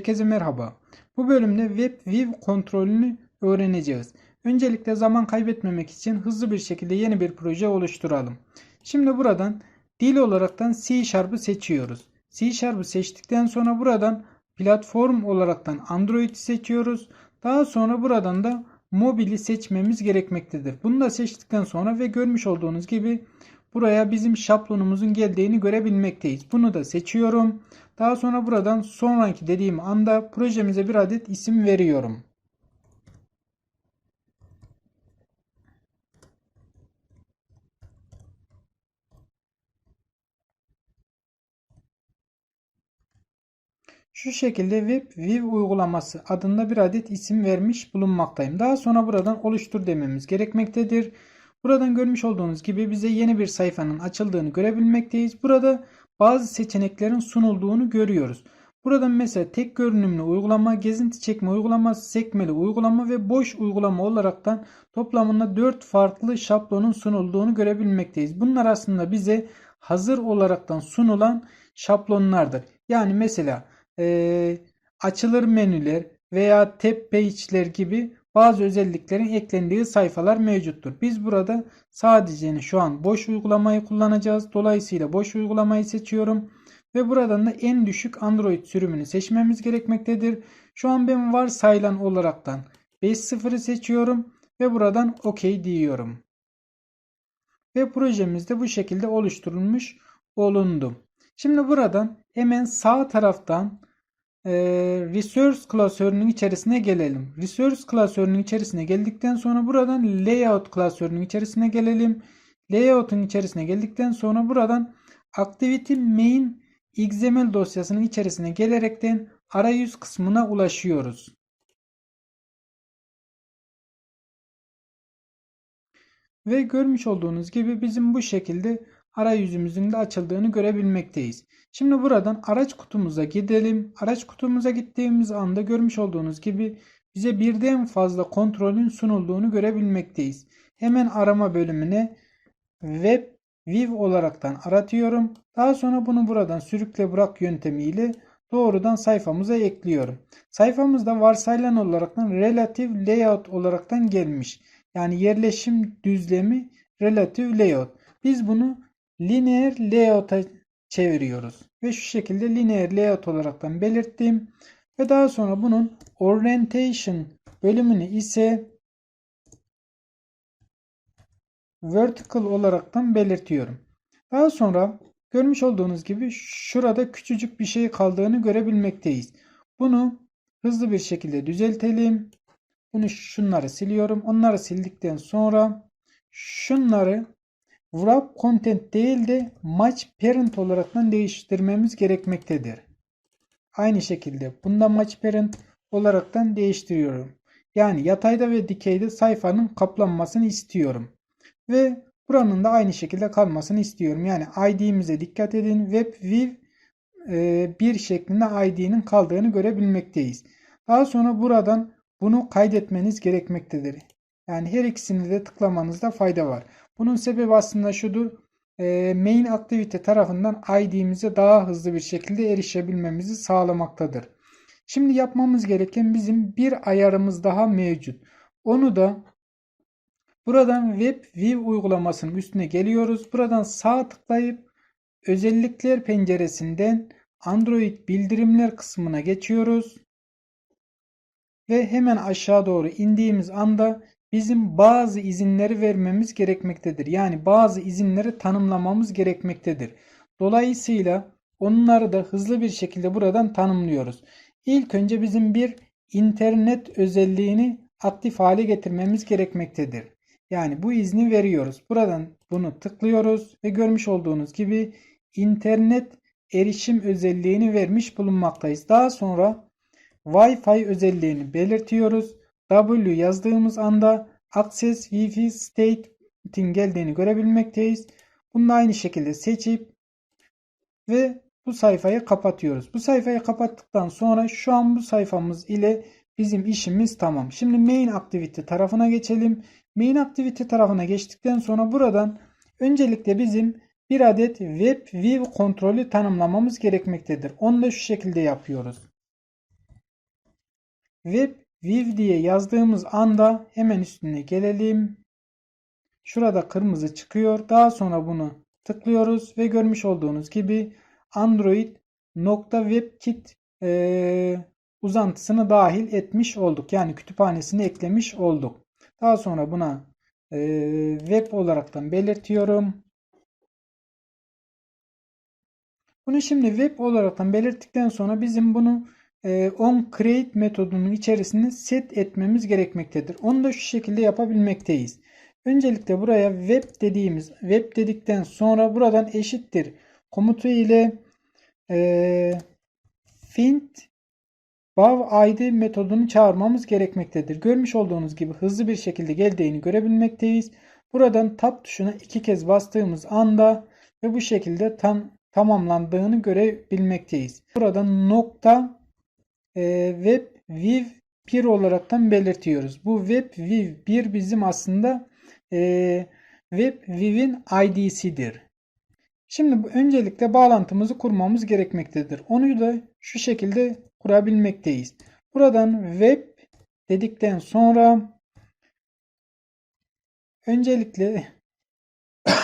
Herkese merhaba. Bu bölümde WebView kontrolünü öğreneceğiz. Öncelikle zaman kaybetmemek için hızlı bir şekilde yeni bir proje oluşturalım. Şimdi buradan dil olaraktan C Sharp'ı seçiyoruz. C Sharp'ı seçtikten sonra buradan platform olaraktan Android'i seçiyoruz. Daha sonra buradan da mobili seçmemiz gerekmektedir. Bunu da seçtikten sonra ve görmüş olduğunuz gibi buraya bizim şablonumuzun geldiğini görebilmekteyiz. Bunu da seçiyorum. Daha sonra buradan sonraki dediğim anda projemize bir adet isim veriyorum. Şu şekilde WebView uygulaması adında bir adet isim vermiş bulunmaktayım. Daha sonra buradan oluştur dememiz gerekmektedir. Buradan görmüş olduğunuz gibi bize yeni bir sayfanın açıldığını görebilmekteyiz. Burada bazı seçeneklerin sunulduğunu görüyoruz. Buradan mesela tek görünümlü uygulama, gezinti çekme uygulama, sekmeli uygulama ve boş uygulama olaraktan toplamında 4 farklı şablonun sunulduğunu görebilmekteyiz. Bunlar aslında bize hazır olaraktan sunulan şablonlardır. Yani mesela e, açılır menüler veya tab page'ler gibi bazı özelliklerin eklendiği sayfalar mevcuttur. Biz burada sadece şu an boş uygulamayı kullanacağız. Dolayısıyla boş uygulamayı seçiyorum. Ve buradan da en düşük Android sürümünü seçmemiz gerekmektedir. Şu an ben varsayılan olaraktan 5.0'ı seçiyorum ve buradan OK diyorum. Ve projemiz de bu şekilde oluşturulmuş olundu. Şimdi buradan hemen sağ taraftan e, Resource klasörünün içerisine gelelim. Resource klasörünün içerisine geldikten sonra buradan Layout klasörünün içerisine gelelim. Layout'un içerisine geldikten sonra buradan Activity Main XML dosyasının içerisine gelerekten arayüz kısmına ulaşıyoruz. Ve görmüş olduğunuz gibi bizim bu şekilde arayüzümüzün de açıldığını görebilmekteyiz. Şimdi buradan araç kutumuza gidelim. Araç kutumuza gittiğimiz anda görmüş olduğunuz gibi bize birden fazla kontrolün sunulduğunu görebilmekteyiz. Hemen arama bölümüne web view olaraktan aratıyorum. Daha sonra bunu buradan sürükle bırak yöntemiyle doğrudan sayfamıza ekliyorum. Sayfamızda varsayılan olaraktan relative layout olaraktan gelmiş. Yani yerleşim düzlemi relative layout. Biz bunu linear layout'a çeviriyoruz. Ve şu şekilde linear layout olaraktan belirttim. Ve daha sonra bunun orientation bölümünü ise vertical olaraktan belirtiyorum. Daha sonra görmüş olduğunuz gibi şurada küçücük bir şey kaldığını görebilmekteyiz. Bunu hızlı bir şekilde düzeltelim. Bunu şunları siliyorum. Onları sildikten sonra şunları wrap content değil de match parent olaraktan değiştirmemiz gerekmektedir. Aynı şekilde bunda match parent olaraktan değiştiriyorum. Yani yatayda ve dikeyde sayfanın kaplanmasını istiyorum. Ve buranın da aynı şekilde kalmasını istiyorum. Yani ID'mize dikkat edin. WebView e, bir şeklinde ID'nin kaldığını görebilmekteyiz. Daha sonra buradan bunu kaydetmeniz gerekmektedir. Yani her ikisini de tıklamanızda fayda var. Bunun sebebi aslında şudur. E, main aktivite tarafından ID'mize daha hızlı bir şekilde erişebilmemizi sağlamaktadır. Şimdi yapmamız gereken bizim bir ayarımız daha mevcut. Onu da buradan WebView uygulamasının üstüne geliyoruz. Buradan sağ tıklayıp özellikler penceresinden Android bildirimler kısmına geçiyoruz. Ve hemen aşağı doğru indiğimiz anda bizim bazı izinleri vermemiz gerekmektedir. Yani bazı izinleri tanımlamamız gerekmektedir. Dolayısıyla onları da hızlı bir şekilde buradan tanımlıyoruz. İlk önce bizim bir internet özelliğini aktif hale getirmemiz gerekmektedir. Yani bu izni veriyoruz. Buradan bunu tıklıyoruz ve görmüş olduğunuz gibi internet erişim özelliğini vermiş bulunmaktayız. Daha sonra Wi-Fi özelliğini belirtiyoruz. W yazdığımız anda Access Wi-Fi State'in geldiğini görebilmekteyiz. Bunu aynı şekilde seçip ve bu sayfayı kapatıyoruz. Bu sayfayı kapattıktan sonra şu an bu sayfamız ile bizim işimiz tamam. Şimdi main activity tarafına geçelim. Main activity tarafına geçtikten sonra buradan öncelikle bizim bir adet web view kontrolü tanımlamamız gerekmektedir. Onu da şu şekilde yapıyoruz. web view diye yazdığımız anda hemen üstüne gelelim. Şurada kırmızı çıkıyor. Daha sonra bunu tıklıyoruz ve görmüş olduğunuz gibi Android nokta WebKit e, uzantısını dahil etmiş olduk. Yani kütüphanesini eklemiş olduk. Daha sonra buna e, web olaraktan belirtiyorum. Bunu şimdi web olaraktan belirttikten sonra bizim bunu e, on create metodunun içerisine set etmemiz gerekmektedir. Onu da şu şekilde yapabilmekteyiz. Öncelikle buraya web dediğimiz web dedikten sonra buradan eşittir komutu ile e, find Bow ID metodunu çağırmamız gerekmektedir. Görmüş olduğunuz gibi hızlı bir şekilde geldiğini görebilmekteyiz. Buradan tab tuşuna iki kez bastığımız anda ve bu şekilde tam tamamlandığını görebilmekteyiz. Buradan nokta e, web viv 1 olaraktan belirtiyoruz. Bu web viv 1 bizim aslında e, web viv'in id'sidir. Şimdi öncelikle bağlantımızı kurmamız gerekmektedir. Onu da şu şekilde kurabilmekteyiz. Buradan web dedikten sonra öncelikle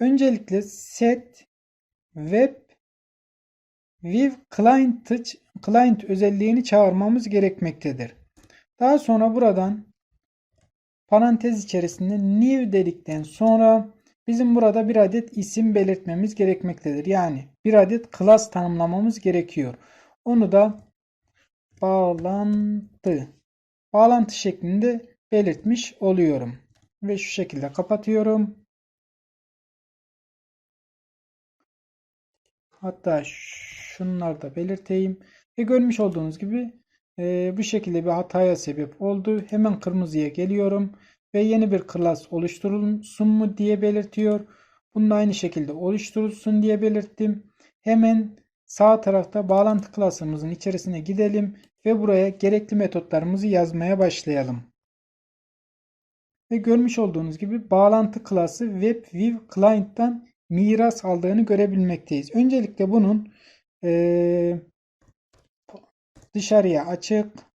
öncelikle set web Viv client, client özelliğini çağırmamız gerekmektedir. Daha sonra buradan parantez içerisinde new dedikten sonra bizim burada bir adet isim belirtmemiz gerekmektedir. Yani bir adet class tanımlamamız gerekiyor. Onu da bağlantı bağlantı şeklinde belirtmiş oluyorum. Ve şu şekilde kapatıyorum. Hatta şunları da belirteyim. Ve görmüş olduğunuz gibi e, bu şekilde bir hataya sebep oldu. Hemen kırmızıya geliyorum. Ve yeni bir klas oluşturulsun mu diye belirtiyor. Bunu da aynı şekilde oluşturulsun diye belirttim. Hemen sağ tarafta bağlantı klasımızın içerisine gidelim. Ve buraya gerekli metotlarımızı yazmaya başlayalım. Ve görmüş olduğunuz gibi bağlantı klası WebView Client'tan miras aldığını görebilmekteyiz. Öncelikle bunun e, dışarıya açık.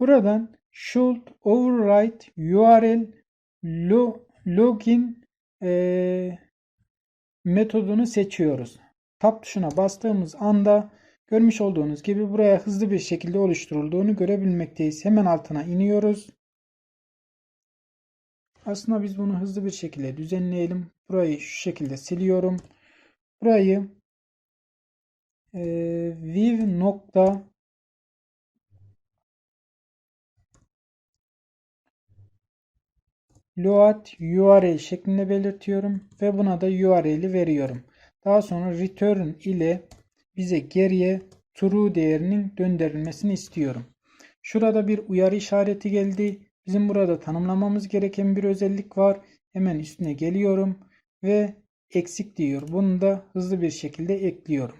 Buradan should override URL login e, metodunu seçiyoruz. Tab tuşuna bastığımız anda görmüş olduğunuz gibi buraya hızlı bir şekilde oluşturulduğunu görebilmekteyiz. Hemen altına iniyoruz. Aslında biz bunu hızlı bir şekilde düzenleyelim. Burayı şu şekilde siliyorum. Burayı e, viv nokta load URL şeklinde belirtiyorum ve buna da URL'i veriyorum. Daha sonra return ile bize geriye true değerinin döndürülmesini istiyorum. Şurada bir uyarı işareti geldi. Bizim burada tanımlamamız gereken bir özellik var. Hemen üstüne geliyorum ve eksik diyor. Bunu da hızlı bir şekilde ekliyorum.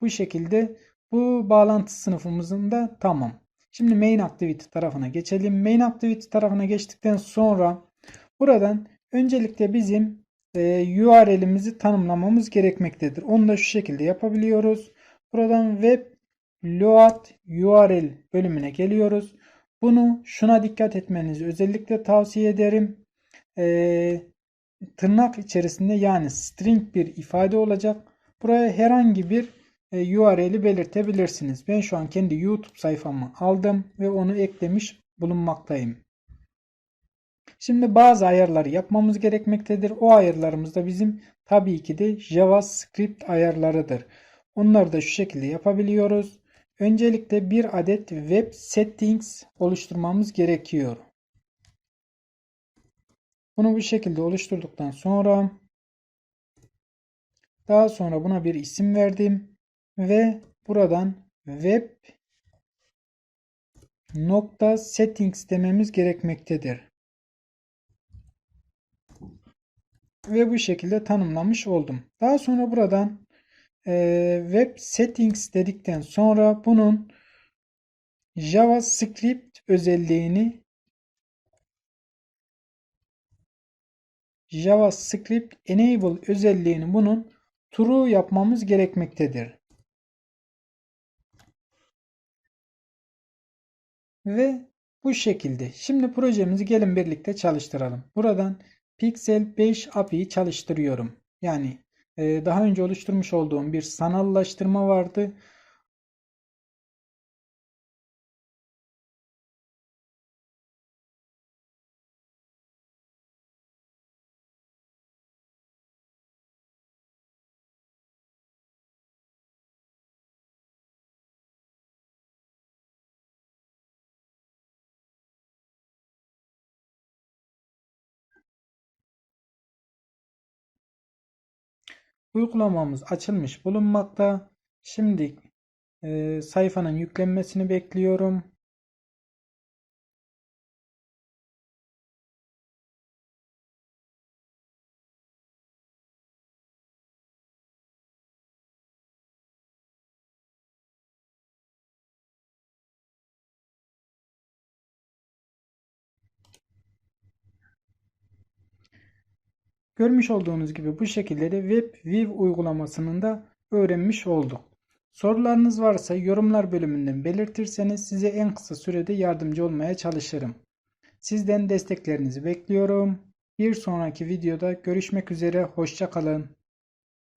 Bu şekilde bu bağlantı sınıfımızın da tamam. Şimdi main activity tarafına geçelim. Main activity tarafına geçtikten sonra Buradan öncelikle bizim e, URL'imizi tanımlamamız gerekmektedir. Onu da şu şekilde yapabiliyoruz. Buradan web load URL bölümüne geliyoruz. Bunu şuna dikkat etmenizi özellikle tavsiye ederim. E, tırnak içerisinde yani string bir ifade olacak. Buraya herhangi bir e, URL'i belirtebilirsiniz. Ben şu an kendi YouTube sayfamı aldım ve onu eklemiş bulunmaktayım. Şimdi bazı ayarları yapmamız gerekmektedir. O ayarlarımız da bizim tabii ki de JavaScript ayarlarıdır. Onları da şu şekilde yapabiliyoruz. Öncelikle bir adet web settings oluşturmamız gerekiyor. Bunu bu şekilde oluşturduktan sonra daha sonra buna bir isim verdim ve buradan web nokta settings dememiz gerekmektedir. Ve bu şekilde tanımlamış oldum. Daha sonra buradan e, Web Settings dedikten sonra bunun JavaScript özelliğini JavaScript Enable özelliğini bunun true yapmamız gerekmektedir. Ve bu şekilde. Şimdi projemizi gelin birlikte çalıştıralım. Buradan Pixel 5 API'yi çalıştırıyorum. Yani daha önce oluşturmuş olduğum bir sanallaştırma vardı. Uygulamamız açılmış bulunmakta. Şimdi e, sayfanın yüklenmesini bekliyorum. Görmüş olduğunuz gibi bu şekilde de WebView uygulamasını da öğrenmiş olduk. Sorularınız varsa yorumlar bölümünden belirtirseniz size en kısa sürede yardımcı olmaya çalışırım. Sizden desteklerinizi bekliyorum. Bir sonraki videoda görüşmek üzere. Hoşça kalın.